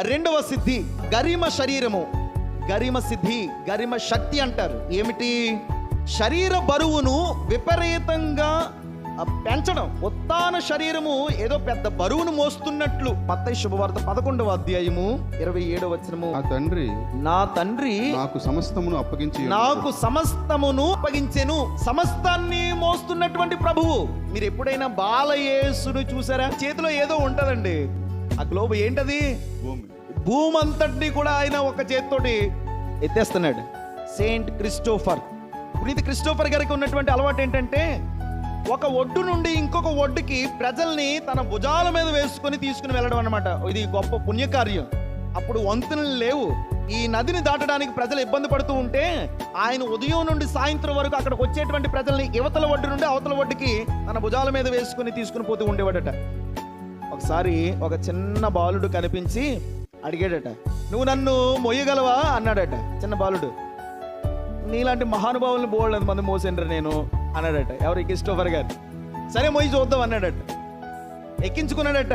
రెండవ సిద్ధి గరిమ శరీరము. గరిమ సిద్ధి గరిమ శక్తి అంటారు. ఏమిటి? శరీర బరువును విపరీతంగా పెంచడం. ఉత్తాన శరీరము ఏదో పెద్ద బరువును మోస్తున్నట్లు. మత్తయి శుభవార్త పదకొండవ అధ్యాయము ఇరవై ఏడవ వచనము. తండ్రి నా తండ్రి నాకు సమస్తమును అప్పగించి. నాకు సమస్తమును అప్పగించెను. సమస్తాన్ని మోస్తున్నటువంటి ప్రభువు. మీరు ఎప్పుడైనా బాలయేసును చూసారా? చేతిలో ఏదో ఉంటదండి. ఆ గ్లోబ్ ఏంటది? భూమి. భూమి అంతటిని కూడా ఆయన ఒక చేతితోటి ఎత్తేస్తున్నాడు. Saint Christopher. ఇది క్రిస్టోఫర్ గారికి ఉన్నటువంటి అలవాటు ఏంటంటే ఒక ఒడ్డు నుండి ఇంకొక ఒడ్డుకి ప్రజల్ని తన భుజాల మీద వేసుకొని తీసుకుని వెళ్ళడం అన్నమాట. ఇది గొప్ప పుణ్యకార్యం. అప్పుడు వంతెనలు లేవు. ఈ నదిని దాటడానికి ప్రజలు ఇబ్బంది పడుతూ ఉంటే ఆయన ఉదయం నుండి సాయంత్రం వరకు అక్కడికి వచ్చేటువంటి ప్రజల్ని యువతల ఒడ్డు నుండి అవతల ఒడ్డుకి తన భుజాల మీద వేసుకుని తీసుకుని పోతూ ఉండేవాడట. ఒకసారి ఒక చిన్న బాలుడు కనిపించి అడిగాడట నువ్వు నన్ను మొయ్యగలవా? అన్నాడట చిన్న బాలుడు. నీలాంటి మహానుభావుల్ని బోల్డ్ మంది మోసేండ్రు నేను? అన్నాడట ఎవరు క్రిస్టోఫర్ గారు? సరే మొయ్యి చూద్దాం అన్నాడట. ఎక్కించుకున్నాడట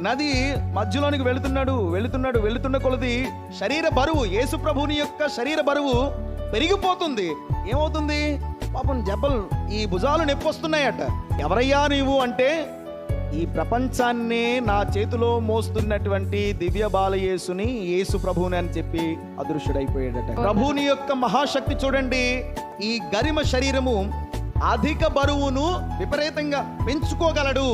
నది మధ్యలోనికి వెళుతున్నాడు వెళుతున్నాడు వెళుతున్న కొలది శరీర బరువు యేసు ప్రభుని యొక్క శరీర బరువు పెరిగిపోతుంది. ఏమవుతుంది? పాపం జబ్బలు ఈ భుజాలు నొప్పి వస్తున్నాయట. ఎవరయ్యా నీవు? అంటే ఈ ప్రపంచాన్ని నా చేతిలో మోస్తున్నటువంటి దివ్య బాలయేసుని యేసు ప్రభువుని అని చెప్పి అదృశ్యుడైపోయాడట. ప్రభువుని యొక్క మహాశక్తి చూడండి. ఈ గరిమ శరీరము అధిక బరువును విపరీతంగా పెంచుకోగలడు.